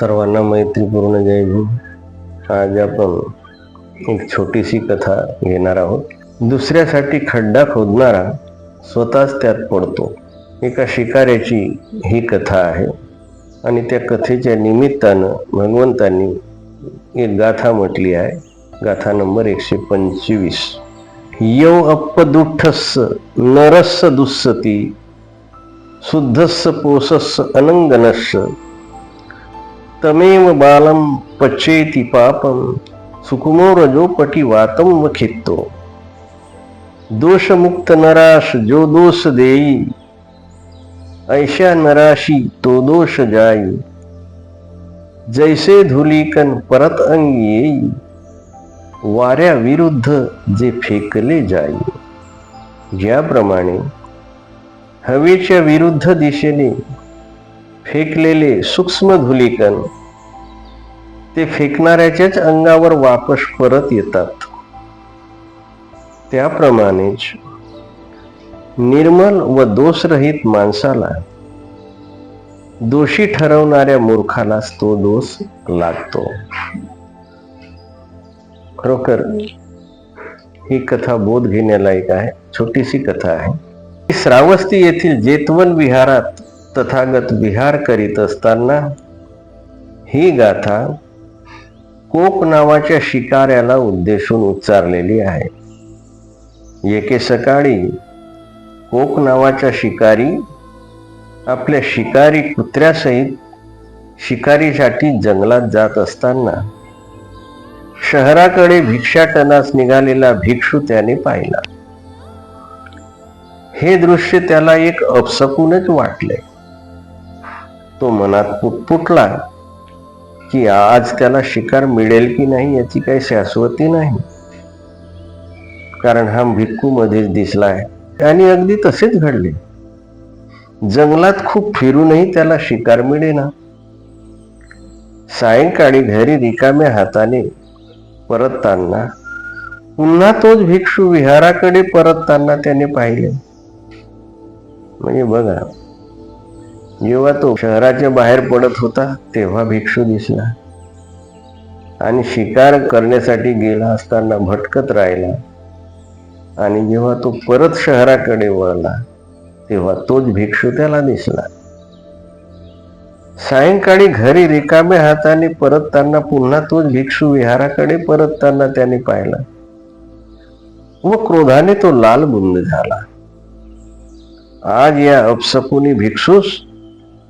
सर्वांना मैत्रीपूर्ण जय भीम. आज आपण एक छोटीशी कथा घेणार आहोत. दुसऱ्यासाठी खड्डा खोदणारा स्वतःच त्यात पडतो. एका शिकाऱ्याची ही कथा आहे. आणि त्या कथेच्या निमित्तानं भगवंतांनी एक गाथा म्हटली आहे. गाथा नंबर एकशे पंचवीस. यौ अप्पदुठ्ठस्स नरस्स दुस्सती शुद्धस्स पोसस्स अनंगनस्स तमेव बालम पचेति पापम सुकुमो रजोपटी वातम व दोषमुक्त नराश जो दोष देई ऐशा नराशी तो दोष जाई। जैसे धुलिकन परत अंगी येई वाऱ्या विरुद्ध जे फेकले जाई। ज्याप्रमाणे हवेच्या विरुद्ध दिशेने फेकलेले सूक्ष्म धुलिकण ते फेकणाऱ्याच्याच अंगावर वापस परत येतात. त्याप्रमाणेच निर्मल व दोषरहित माणसाला दोषी ठरवणाऱ्या मूर्खालाच तो दोष लागतो. खरोखर ही कथा बोध घेण्यालायक आहे छोटीशी कथा आहे. श्रावस्ती येथील जेतवन विहारात तथागत विहार करीत असताना ही गाथा कोक नावाच्या शिकाऱ्याला उद्देशून उच्चारलेली आहे. एके सकाळी कोक नावाचा शिकारी आपल्या शिकारी कुत्र्यासहित शिकारीसाठी जंगलात जात असताना शहराकडे भिक्षाटनास निघालेला भिक्षू त्याने पाहिला. हे दृश्य त्याला एक अपसकूनच वाटले. तो मनात पुटपुटला की आज त्याला शिकार मिळेल की नाही याची काही शाश्वती नाही. कारण हा भिक्खू मध्येच दिसलाय. आणि अगदी तसेच घडले. जंगलात खूप फिरूनही त्याला शिकार मिळेना. सायंकाळी घरी रिकाम्या हाताने परतताना पुन्हा तोच भिक्षू विहाराकडे परतताना त्याने पाहिले. म्हणजे बघा जेव्हा तो शहराच्या बाहेर पडत होता तेव्हा भिक्षू दिसला. आणि शिकार करण्यासाठी गेला असताना भटकत राहिला. आणि जेव्हा तो परत शहराकडे वळला तेव्हा तोच भिक्षू त्याला दिसला. सायंकाळी घरी रिकाम्या हाताने परतताना पुन्हा तोच भिक्षू विहाराकडे परतताना त्याने पाहिला. व क्रोधाने तो लाल बुंद झाला. आज या अपसपुनी भिक्षूस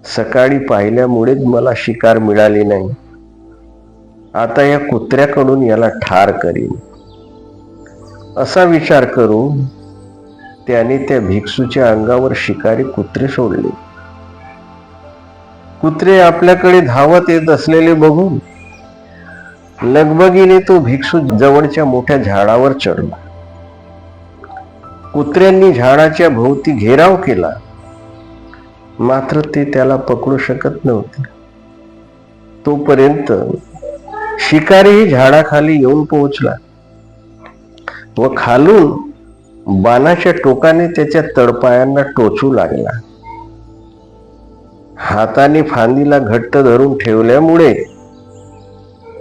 सकाळी पाहिल्यामुळेच मला शिकार मिळाली नाही. आता या कुत्र्याकडून याला ठार करीन. असा विचार करून त्याने त्या भिक्षूच्या अंगावर शिकारी कुत्रे सोडले. कुत्रे आपल्याकडे धावत येत असलेले बघून लगबगीने तो भिक्षू जवळच्या मोठ्या झाडावर चढला. कुत्र्यांनी झाडाच्या भोवती घेराव केला. मात्र ते त्याला पकडू शकत नव्हते. तोपर्यंत शिकारीही झाडाखाली येऊन पोहोचला व खालून बाणाच्या टोकाने त्याच्या तडपायांना टोचू लागला. हाताने फांदीला घट्ट धरून ठेवल्यामुळे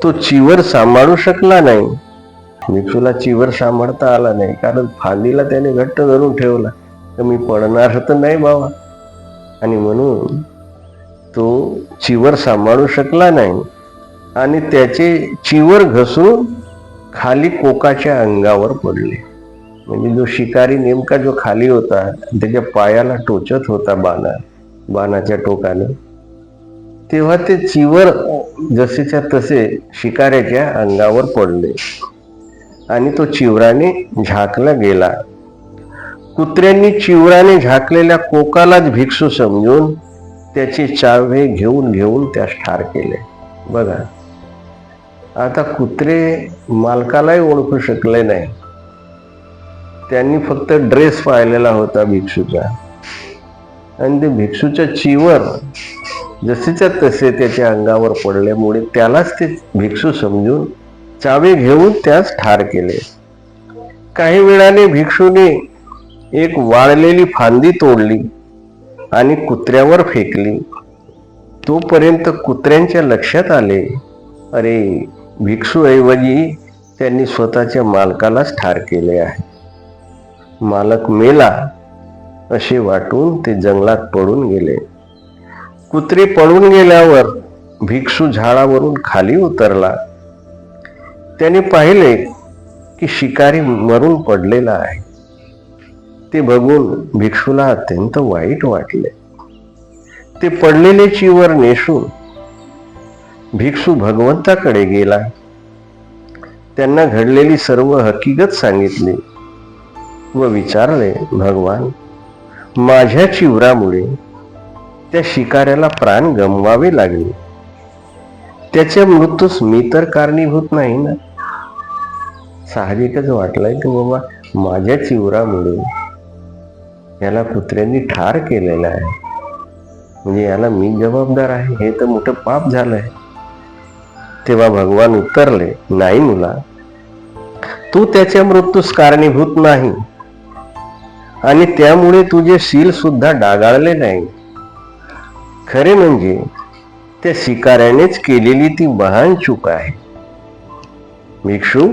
तो चिवर सांभाळू शकला नाही. भिक्षूला चिवर सांभाळता आला नाही कारण फांदीला त्याने घट्ट धरून ठेवला. तर मी पडणार तर नाही बाबा. आणि म्हणून तो चिवर सांभाळू शकला नाही आणि त्याचे चिवर घसरून खाली कोकाच्या अंगावर पडले. म्हणजे जो शिकारी नेमका जो खाली होता त्याच्या पायाला टोचत होता बाणा बाणाच्या टोकाने तेव्हा ते चिवर जसेच्या तसे शिकाऱ्याच्या अंगावर पडले. आणि तो चिवराने झाकला गेला. कुत्र्यांनी चिवराने झाकलेल्या कोकालाच भिक्षू समजून त्याची चावे घेऊन घेऊन त्यास ठार केले. बघा. आता कुत्रे मालकालाही ओळखू शकले नाही. त्यांनी फक्त ड्रेस पाहिलेला होता भिक्षूचा. आणि ते भिक्षूच्या चिवर जसेच्या तसे त्याच्या अंगावर पडल्यामुळे त्यालाच ते भिक्षू समजून चावे घेऊन त्यास ठार केले. काही वेळाने भिक्षूने एक वाळलेली फांदी तोडली आणि कुत्र्यावर फेकली. तोपर्यंत कुत्र्यांच्या लक्षात आले अरे भिक्षूऐवजी त्यांनी स्वतःच्या मालकालाच ठार केले आहे. मालक मेला असे वाटून ते जंगलात पडून गेले. कुत्रे पळून गेल्यावर भिक्षू झाडावरून खाली उतरला. त्याने पाहिले की शिकारी मरून पडलेला आहे. ते बघून भिक्षूला अत्यंत वाईट वाटले. ते पडलेले चिवर नेसून भिक्षू भगवंताकडे गेला. त्यांना घडलेली सर्व हकीकत सांगितली व विचारले भगवान माझ्या चिवरामुळे त्या शिकाऱ्याला प्राण गमवावे लागले. त्याच्या मृत्यूस मी तर कारणीभूत नाही ना? साहजिकच वाटलंय की बाबा माझ्या चिवरामुळे याला कुत्र्यांनी ठार केलेलं आहे. म्हणजे याला मी जबाबदार आहे हे तर मोठं पाप झालंय. तेव्हा भगवान उत्तरले नाही मुला तू त्याच्या मृत्यूस कारणीभूत नाही. आणि त्यामुळे तुझे शील सुद्धा डागाळले नाही. खरे म्हणजे त्या शिकाऱ्यानेच केलेली ती महान चूक आहे. भिक्षू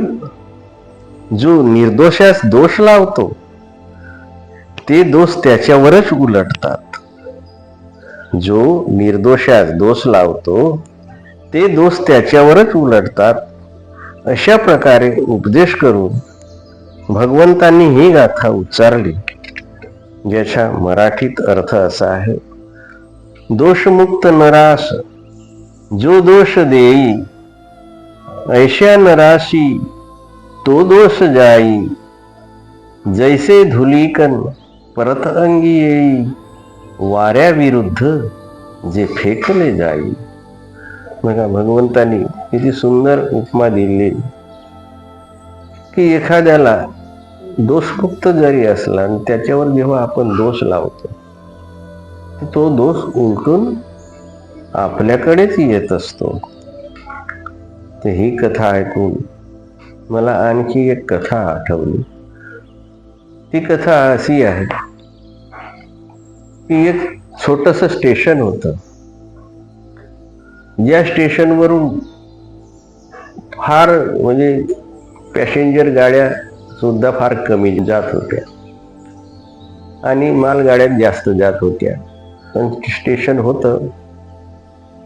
जो निर्दोषास दोष लावतो ते दोष त्याच्यावरच उलटतात. जो निर्दोषास दोष लावतो ते दोष त्याच्यावरच उलटतात. अशा प्रकारे उपदेश करून भगवंतांनी ही गाथा उच्चारली ज्याचा मराठीत अर्थ असा आहे दोषमुक्त नरास जो दोष देई ऐशा नराशी तो दोष जाई जैसे धुलीकन परत अंगी येई वाऱ्याविरुद्ध जे फेकले जाई. बघा भगवंतानी किती सुंदर उपमा दिली. की एखाद्याला दोषमुक्त जरी असला आणि त्याच्यावर जेव्हा आपण दोष लावतो तो दोष उलटून आपल्याकडेच येत असतो. तर ही कथा ऐकून मला आणखी एक कथा आठवली. ती कथा अशी आहे की एक छोटस स्टेशन होतं. ज्या स्टेशनवरून फार म्हणजे पॅसेंजर गाड्या सुद्धा फार कमी जात होत्या. आणि मालगाड्या जास्त जात होत्या. पण स्टेशन होतं.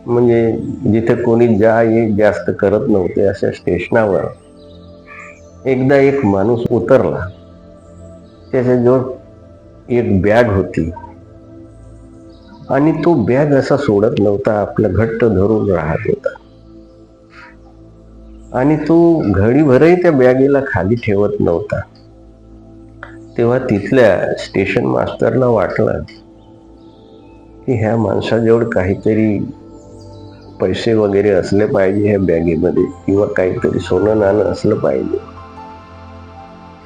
म्हणजे जिथे कोणी जा ये जास्त करत नव्हते अशा स्टेशनावर एकदा एक माणूस उतरला. त्याच्याजवळ एक बॅग होती. आणि तो बॅग असा सोडत नव्हता आपला घट्ट धरून राहत होता. आणि तो घडीभरही त्या बॅगेला खाली ठेवत नव्हता. तेव्हा तिथल्या स्टेशन मास्टरला वाटलं की ह्या माणसाजवळ काहीतरी पैसे वगैरे असले पाहिजे ह्या बॅगेमध्ये किंवा काहीतरी सोनं नाणं असलं पाहिजे.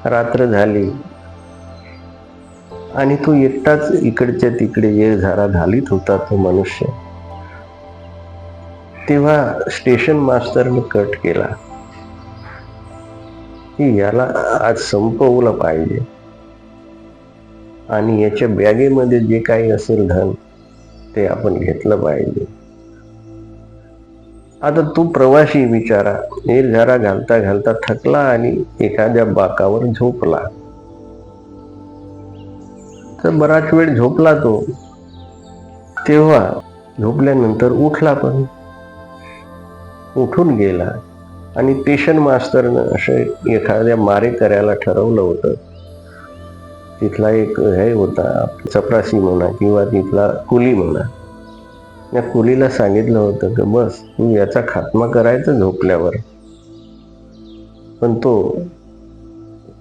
रात्र झाली. आणि तो एकटाच इकडच्या तिकडे ये झारा घालीत होता तो मनुष्य. तेव्हा स्टेशन मास्टरने कट केला. की याला आज संपवलं पाहिजे. आणि याच्या बॅगेमध्ये जे काही असेल धन ते आपण घेतलं पाहिजे. आता तू प्रवासी विचारा निर्झारा घालता घालता थकला आणि एखाद्या बाकावर झोपला. तर बराच वेळ झोपला तो. तेव्हा झोपल्यानंतर उठला पण. उठून गेला आणि पेशन मास्तरनं असं एखाद्या मारेकऱ्याला ठरवलं होतं. तिथला एक हे होता चपरासी म्हणा किंवा तिथला कुली म्हणा. या कुलीला सांगितलं होतं की बस तू याचा खात्मा करायचा झोपल्यावर. पण तो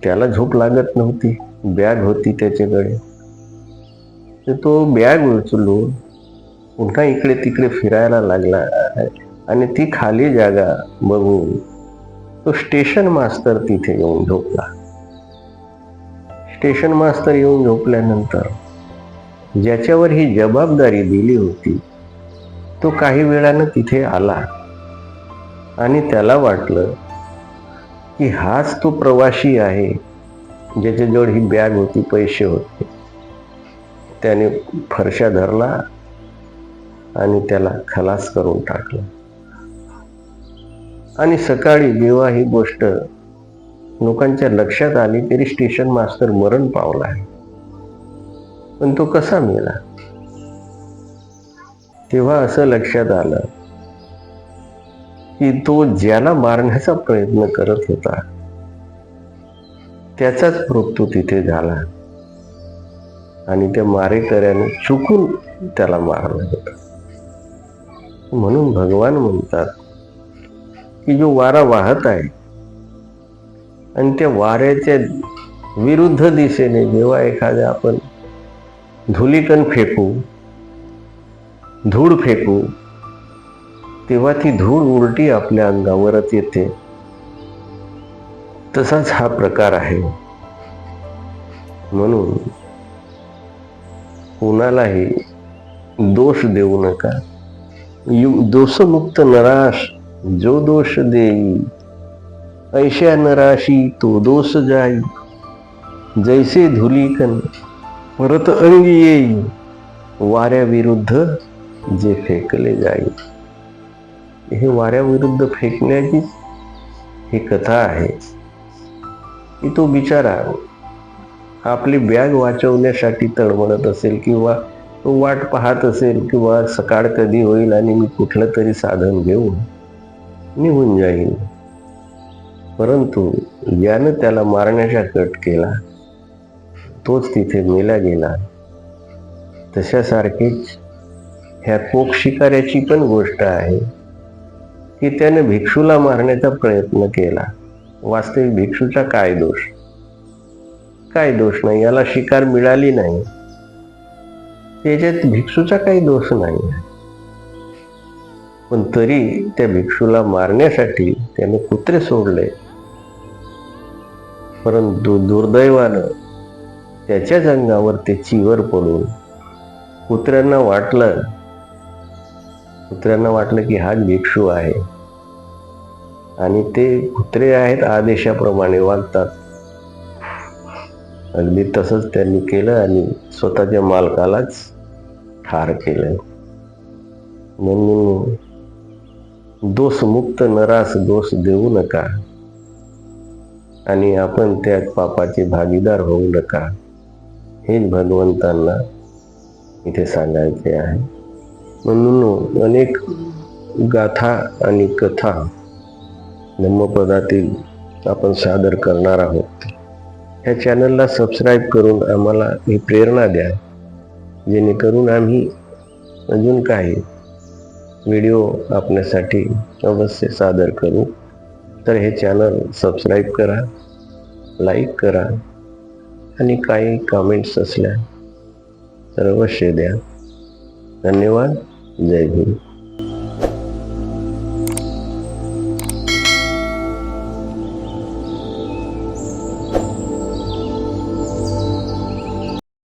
त्याला झोप लागत नव्हती. बॅग होती त्याच्याकडे. तो बॅग उचलून पुन्हा इकडे तिकडे फिरायला लागला आणि ती खाली जागा बघून तो स्टेशन मास्तर तिथे येऊन झोपला. स्टेशन मास्तर येऊन झोपल्यानंतर ज्याच्यावर ही जबाबदारी दिली होती तो काही वेळानं तिथे आला. आणि त्याला वाटलं की हाच तो प्रवाशी आहे ज्याच्याजवळ ही बॅग होती पैसे होते. त्याने फरशा धरला आणि त्याला खलास करून टाकला. आणि सकाळी जेव्हा ही गोष्ट लोकांच्या लक्षात आली तरी स्टेशन मास्तर मरण पावला आहे. पण तो कसा मेला? तेव्हा असं लक्षात आलं की तो ज्याला मारण्याचा प्रयत्न करत होता त्याचाच मृत्यू तिथे झाला. आणि त्या मारेकऱ्याने चुकून त्याला मारलं होतं. म्हणून भगवान म्हणतात की जो वारा वाहत आहे आणि त्या वाऱ्याच्या विरुद्ध दिशेने जेव्हा एखाद्या आपण धुलीकण फेकू धूळ फेकू तेव्हा ती धूळ उलटी आपल्या अंगावरच येते. तसाच हा प्रकार आहे. म्हणून कोणालाही दोष देऊ नका. यु दोषमुक्त नराश जो दोष देई ऐशा नराशी तो दोष जाई. जैसे धुलीकन परत अंगी येई वाऱ्याविरुद्ध जे फेकले जाईल हे वाऱ्याविरुद्ध फेकण्याची ही कथा आहे. की तो बिचारा आपली बॅग वाचवण्यासाठी तळमळत असेल किंवा वाट पाहत असेल किंवा सकाळ कधी होईल आणि मी कुठलं तरी साधन घेऊन निघून जाईल. परंतु ज्यानं त्याला मारण्याचा कट केला. तोच तिथे मेला गेला. तशासारखीच ह्या कोक शिकाऱ्याची पण गोष्ट आहे की त्याने भिक्षूला मारण्याचा प्रयत्न केला. वास्तविक भिक्षूचा काय दोष? काय दोष नाही. याला शिकार मिळाली नाही. त्याच्यात भिक्षूचा काही दोष नाही. पण तरी त्या भिक्षूला मारण्यासाठी त्याने कुत्रे सोडले. परंतु दुर्दैवानं त्याच्याच अंगावर ते चिवर पडून कुत्र्यांना वाटलं कुत्र्यांना वाटलं की हाच भिक्षू आहे. आणि ते कुत्रे आहेत आदेशाप्रमाणे वागतात. अगदी तसंच त्यांनी केलं आणि स्वतःच्या मालकालाच ठार केलं. म्हणून दोषमुक्त नरास दोष देऊ नका. आणि आपण त्या पापाचे भागीदार होऊ नका. हेच भगवंतांना इथे सांगायचे आहे. म्हणून अनेक गाथा आणि कथा धम्मपदातील आपण सादर करणार आहोत. ह्या चॅनलला सबस्क्राईब करून आम्हाला ही प्रेरणा द्या. जेणेकरून आम्ही अजून काही व्हिडिओ आपल्यासाठी अवश्य सादर करू. तर हे चॅनल सबस्क्राईब करा लाईक करा आणि काही कमेंट्स असल्या तर अवश्य द्या. धन्यवाद. जय हिंद.